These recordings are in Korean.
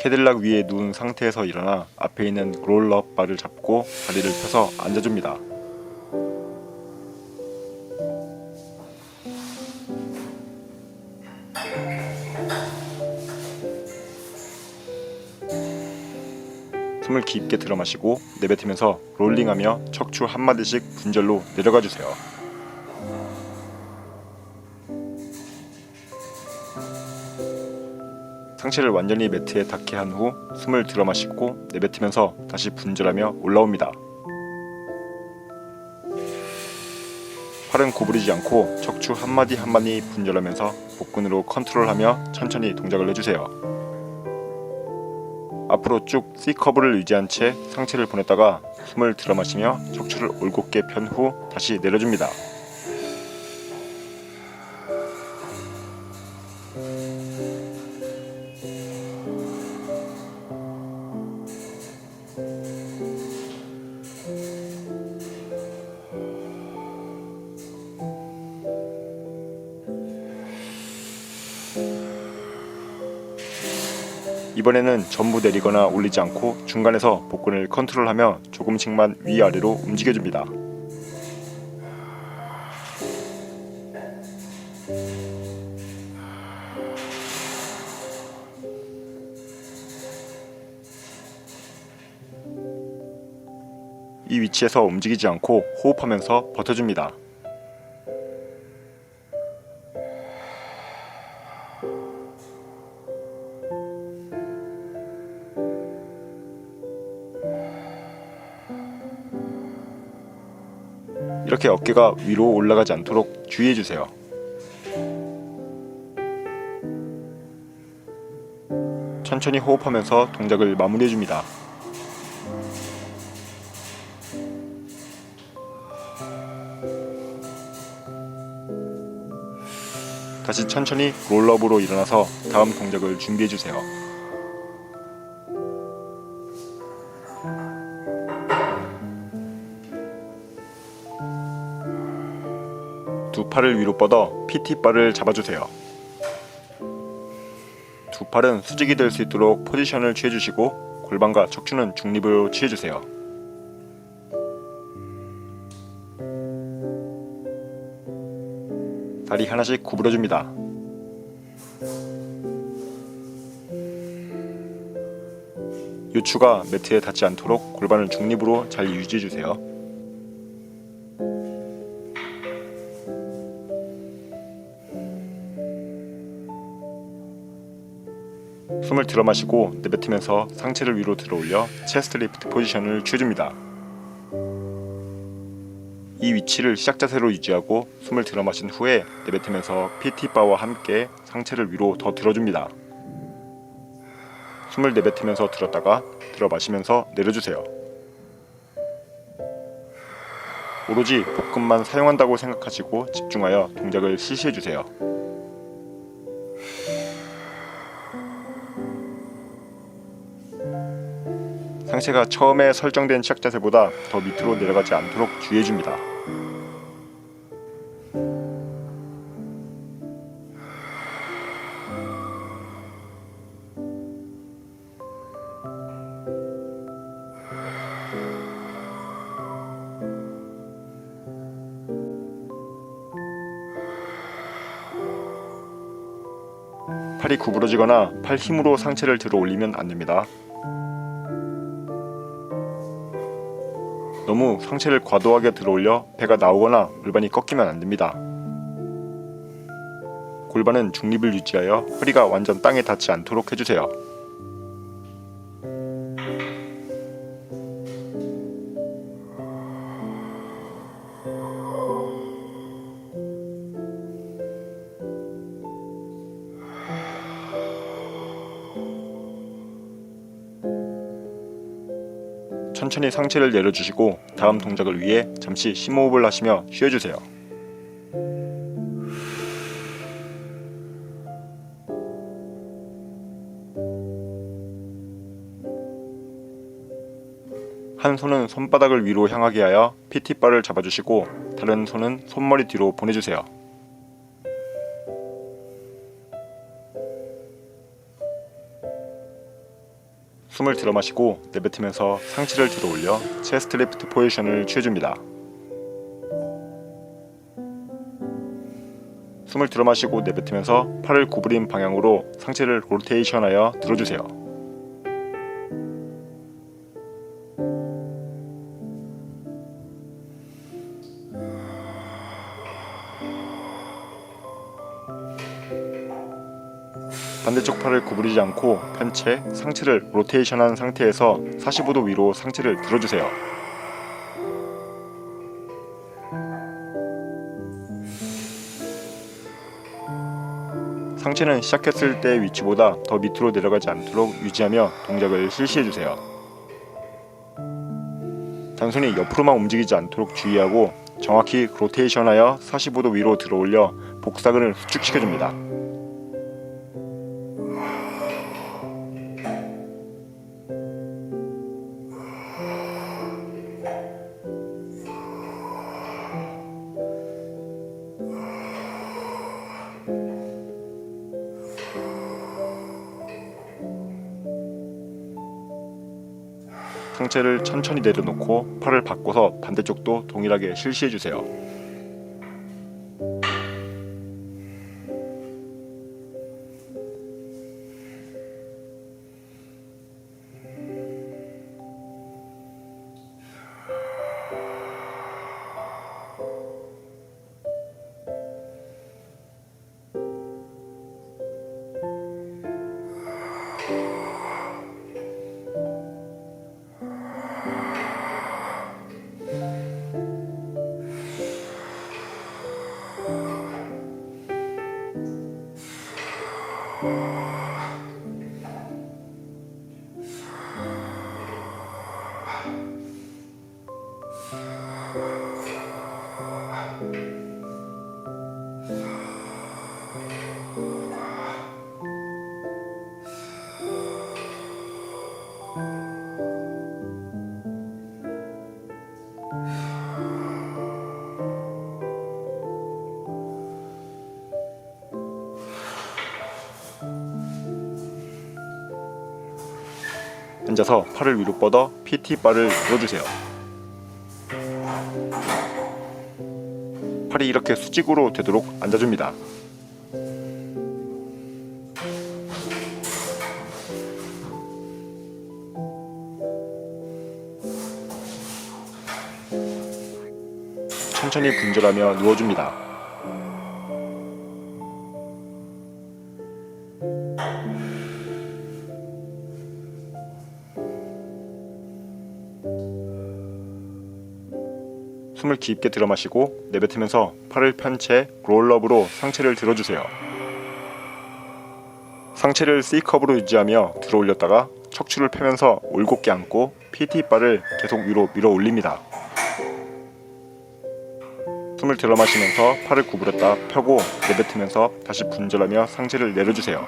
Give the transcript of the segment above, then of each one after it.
캐딜락 위에 누운 상태에서 일어나 앞에 있는 롤러 바를 잡고 다리를 펴서 앉아줍니다. 숨을 깊게 들어 마시고 내뱉으면서 롤링하며 척추 한 마디씩 분절로 내려가 주세요. 상체를 완전히 매트에 닿게 한 후 숨을 들어 마시고 내뱉으면서 다시 분절하며 올라옵니다. 팔은 구부리지 않고 척추 한마디 한마디 분절하면서 복근으로 컨트롤하며 천천히 동작을 해주세요. 앞으로 쭉 C커브를 유지한 채 상체를 보냈다가 숨을 들어 마시며 척추를 올곧게 편 후 다시 내려줍니다. 이번에는 전부 내리거나 올리지 않고 중간에서 복근을 컨트롤하며 조금씩만 위아래로 움직여줍니다. 이 위치에서 움직이지 않고 호흡하면서 버텨줍니다. 이렇게 어깨가 위로 올라가지 않도록 주의해 주세요. 천천히 호흡하면서 동작을 마무리해 줍니다. 다시 천천히 롤러브로 일어나서 다음 동작을 준비해 주세요. 두 팔을 위로 뻗어 PT바를 잡아주세요. 두 팔은 수직이 될 수 있도록 포지션을 취해주시고 골반과 척추는 중립으로 취해주세요. 다리 하나씩 구부려줍니다. 요추가 매트에 닿지 않도록 골반을 중립으로 잘 유지해주세요. 숨을 들어 마시고 내뱉으면서 상체를 위로 들어 올려 체스트 리프트 포지션을 취해줍니다. 이 위치를 시작 자세로 유지하고 숨을 들어 마신 후에 내뱉으면서 PT 바와 함께 상체를 위로 더 들어줍니다. 숨을 내뱉으면서 들었다가 들어 마시면서 내려주세요. 오로지 복근만 사용한다고 생각하시고 집중하여 동작을 실시해 주세요. 상체가 처음에 설정된 시작 자세보다 더 밑으로 내려가지 않도록 주의해 줍니다. 팔이 구부러지거나 팔 힘으로 상체를 들어 올리면 안 됩니다. 너무 상체를 과도하게 들어올려 배가 나오거나 골반이 꺾이면 안 됩니다. 골반은 중립을 유지하여 허리가 완전 땅에 닿지 않도록 해주세요. 천천히 상체를 내려주시고 다음 동작을 위해 잠시 심호흡을 하시며 쉬어주세요. 한 손은 손바닥을 위로 향하게 하여 PT바를 잡아주시고 다른 손은 손머리 뒤로 보내주세요. 숨을 들어 마시고 내뱉으면서 상체를 들어 올려 체스트 리프트 포지션을 취해줍니다. 숨을 들어 마시고 내뱉으면서 팔을 구부린 방향으로 상체를 로테이션하여 들어주세요. 팔을 구부리지 않고 편채 상체를 로테이션한 상태에서 45도 위로 상체를 들어주세요. 상체는 시작했을 때 위치보다 더 밑으로 내려가지 않도록 유지하며 동작을 실시해주세요. 단순히 옆으로만 움직이지 않도록 주의하고 정확히 로테이션하여 45도 위로 들어올려 복사근을 수축시켜줍니다. 상체를 천천히 내려놓고 팔을 바꿔서 반대쪽도 동일하게 실시해 주세요. 앉아서 팔을 위로 뻗어 PT 바를 들어주세요. 팔이 이렇게 수직으로 되도록 앉아줍니다. 천천히 분절하며 누워줍니다. 깊게 들어 마시고 내뱉으면서 팔을 편 채 롤업으로 상체를 들어주세요. 상체를 C컵으로 유지하며 들어 올렸다가 척추를 펴면서 올곧게 앉고 PT 바를 계속 위로 밀어 올립니다. 숨을 들어 마시면서 팔을 구부렸다 펴고 내뱉으면서 다시 분절하며 상체를 내려주세요.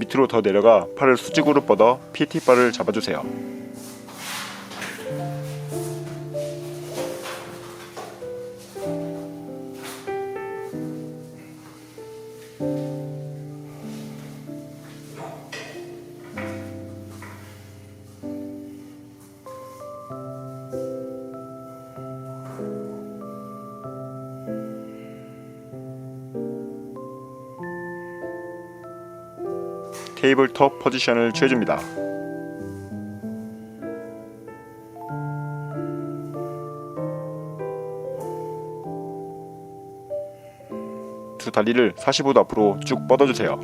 밑으로 더 내려가 팔을 수직으로 뻗어 PT 바를 잡아주세요. 테이블톱 포지션을 취해줍니다. 두 다리를 45도 앞으로 쭉 뻗어주세요.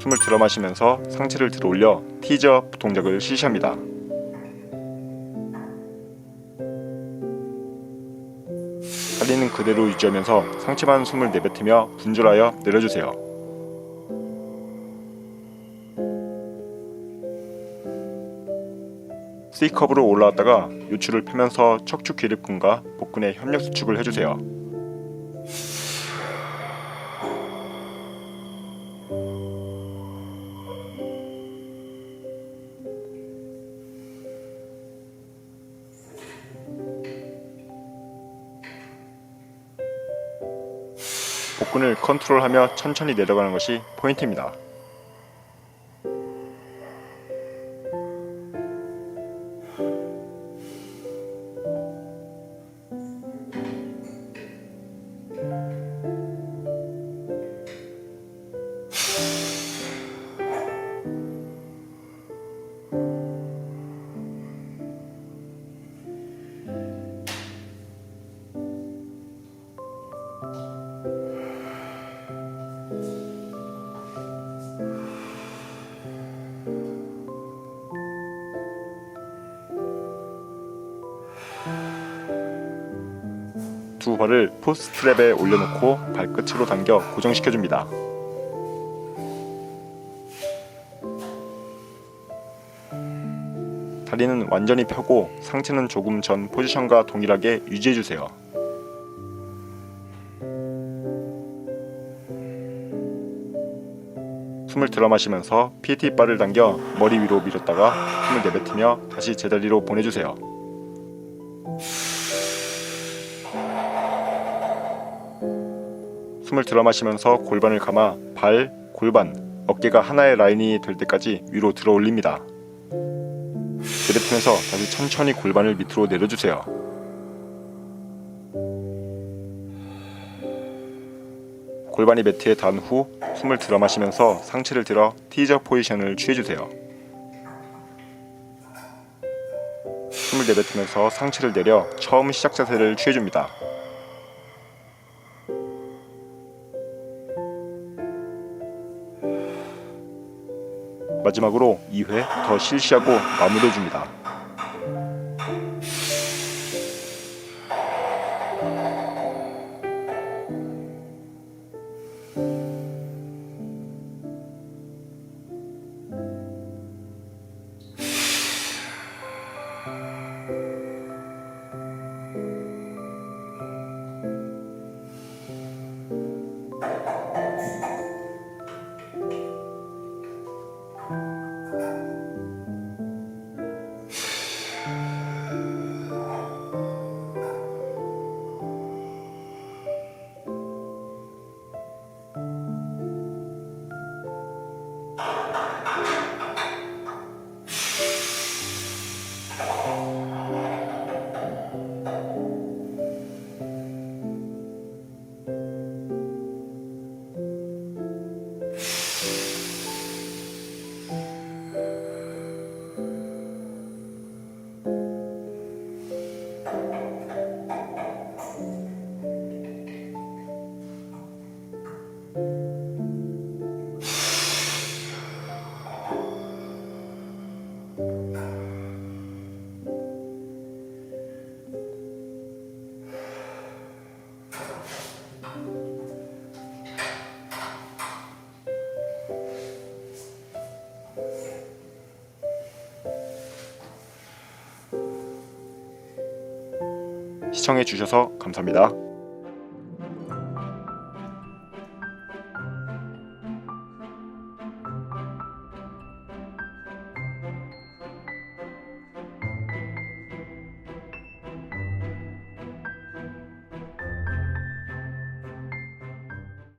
숨을 들어 마시면서 상체를 들어 올려 티저 동작을 실시합니다. 다리는 그대로 유지하면서 상체만 숨을 내뱉으며 분절하여 내려주세요. C컵으로 올라왔다가 요추를 펴면서 척추 기립근과 복근의 협력 수축을 해주세요. 복근을 컨트롤하며 천천히 내려가는 것이 포인트입니다. 두 발을 포스트랩에 올려놓고 발끝으로 당겨 고정시켜줍니다. 다리는 완전히 펴고 상체는 조금 전 포지션과 동일하게 유지해주세요. 숨을 들어 마시면서 PT 바를 당겨 머리 위로 밀었다가 숨을 내뱉으며 다시 제자리로 보내주세요. 숨을 들어 마시면서 골반을 감아 발, 골반, 어깨가 하나의 라인이 될 때까지 위로 들어 올립니다. 내뱉으면서 다시 천천히 골반을 밑으로 내려주세요. 골반이 매트에 닿은 후 숨을 들어 마시면서 상체를 들어 티저 포지션을 취해주세요. 숨을 내뱉으면서 상체를 내려 처음 시작 자세를 취해줍니다. 마지막으로 2회 더 실시하고 마무리해줍니다. 시청해주셔서 감사합니다.